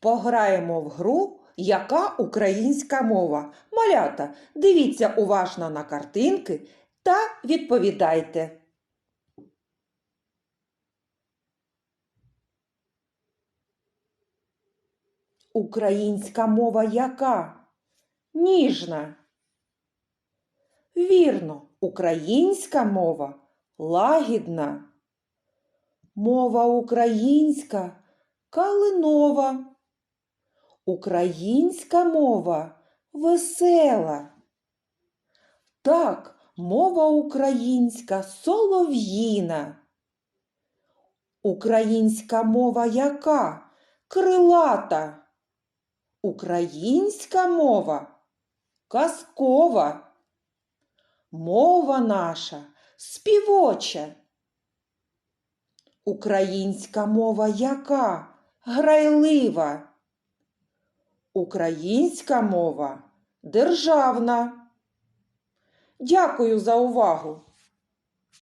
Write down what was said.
Пограємо в гру Яка українська мова? Малята, дивіться уважно на картинки та відповідайте. Українська мова яка? Ніжна. Вірно, українська мова лагідна. Мова українська калинова. Українська мова весела. Так, мова українська солов'їна. Українська мова яка? Крилата. Українська мова казкова. Мова наша співоча. Українська мова яка? Грайлива. Українська мова державна. Дякую за увагу!